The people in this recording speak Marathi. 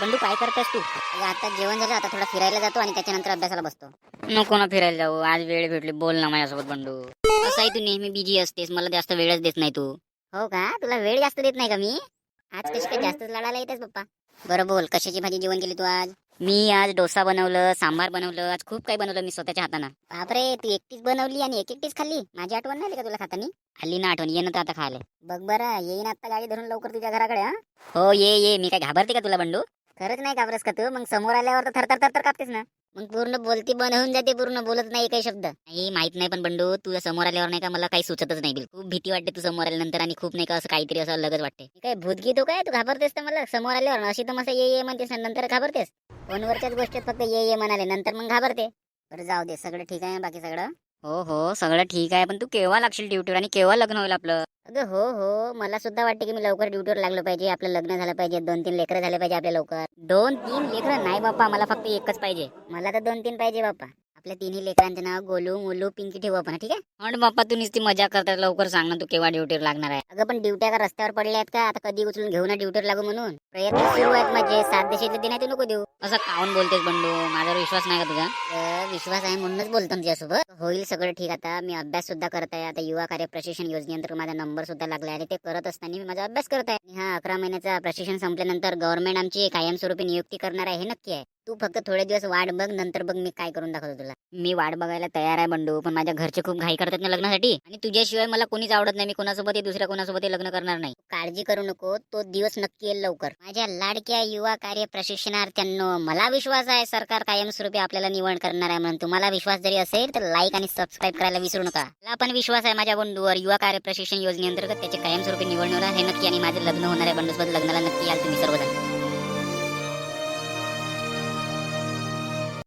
बंडू काय करतेस तू? आता जेवण झालं आता थोडा फिरायला जातो आणि त्याच्यानंतर अभ्यासाला बसतो. नको ना फिरायला जाऊ. आज वेळ भेटली. बोल ना माझ्यासोबत बंडू. असं आहे तू? नेहमी बिजी असतेस. मला जास्त वेळच देत नाही तू. हो का? तुला वेळ जास्त देत नाही का मी? आज कशी काय जास्त लढायला येतेस पप्पा? बरं बोल कशाची भाजी जेवण केली तू आज? मी आज डोसा बनवलं सांबार बनवलं आज खूप काही बनवलं मी स्वतःच्या हातानं. बापरे तू एकटीच बनवली आणि एक एकटीच खाल्ली? माझी आठवण नाही का तुला खातानी? हल्ली ना आठवण. ये ना तर आता खायला. बघ बरं येईन आता गाडी धरून लवकर तुझ्या घराकडे हा? हो ये ये. मी काय घाबरते का तुला बंडू? खरंच नाही घाबरस का तू? मग समोर आल्यावर तर थरथर थरथर कापतेस ना. मग पूर्ण बोलती बंद होऊन जाते पूर्ण बोलत नाही काही शब्द. नाही माहीत नाही पण बंडू तू समोर आल्यावर नाही का मला काही सुचतच नाही खूप भीती वाटते तू समोर आल्यानंतर आणि खूप नाही का असं काहीतरी असं अलगच वाटते. काय भूतगी तू हो काय? तू घाबरतेस तर मला. समोर आल्यावर अशी तर मस्त ये ये म्हणतेस नंतर घाबरतेस. फोनवरच्याच गोष्टीत फक्त ये ये म्हणाले नंतर मग घाबरते. बरं जाऊ दे. सगळं ठीक आहे बाकी सगळं? हो हो सगळं ठीक आहे. पण तू केव्हा लागशील ड्युटीवर आणि केव्हा लग्न होईल आपलं? अगं हो हो. मला सुद्धा वाटते की मी लवकर ड्युटीवर लागलो पाहिजे आपलं लग्न झालं पाहिजे दोन तीन लेकरं झाले पाहिजे आपल्या लवकर. दोन तीन लेकरं? नाही बाप्पा मला फक्त एकच पाहिजे. मला तर दोन तीन पाहिजे बाप्पा. आपल्या तिन्ही लेकरांचं नाव गोलू मुलू पिंकी ठेवू आपण ठीक आहे? आणि बाप्पा तू नुसती मजा करता लवकर सांग ना तू केव्हा ड्युटीवर लागणार आहे. अगं पण ड्युट्या का रस्त्यावर पडल्या आहेत का? आता कधी उचलून घेऊ ना ड्युटीवर लागू म्हणून? प्रयत्न सुरू आहेत माझे. सात देशातले दिन आहे तू नको देऊ. असं काऊन बोलतेस बंडू? माझ्यावर विश्वास नाही का तुझा? विश्वास आहे म्हणूनच बोलतो तुझ्यासोबत. होईल सगळं ठीक. आता मी अभ्यास सुद्धा करत आहे. आता युवा कार्य प्रशिक्षण योजनेअंतर्गत माझा नंबर सुद्धा लागला आहे. आणि ते करत असताना मी माझा अभ्यास करत आहे. आणि हा अकरा महिन्याचा प्रशिक्षण संपल्यानंतर गव्हर्नमेंट आमची कायमस्वरूपी नियुक्ती करणार आहे. हे नक्की आहे. तू फक्त थोडे दिवस वाट बघ. नंतर बघ मी काय करून दाखवतो तुला. मी वाट बघायला तयार आहे बंडू. पण माझ्या घरचे खूप घाई करतात ना लग्नासाठी. आणि तुझ्याशिवाय मला कोणीच आवडत नाही. मी कोणासोबत दुसऱ्या कोणासोबत लग्न करणार नाही. काळजी करू नको. तो दिवस नक्की येईल लवकर. माझ्या लाडक्या युवा कार्य प्रशिक्षणार्थ्यांनो मला विश्वास आहे सरकार कायमस्वरूपी आपल्याला निवड करणार आहे म्हणून. तुम्हाला विश्वास जरी असेल तर लाईक आणि सबस्क्राईब करायला विसरू नका. मला पण विश्वास आहे माझ्या बंधूवर. युवा कार्य प्रशिक्षण योजनेअंतर्गत त्याचे कायमस्वरूपी निवड निवडणार हे नक्की आणि माझे लग्न होणार आहे. बंधूसोबत लग्नाला नक्की याल तुम्ही सर्वजण.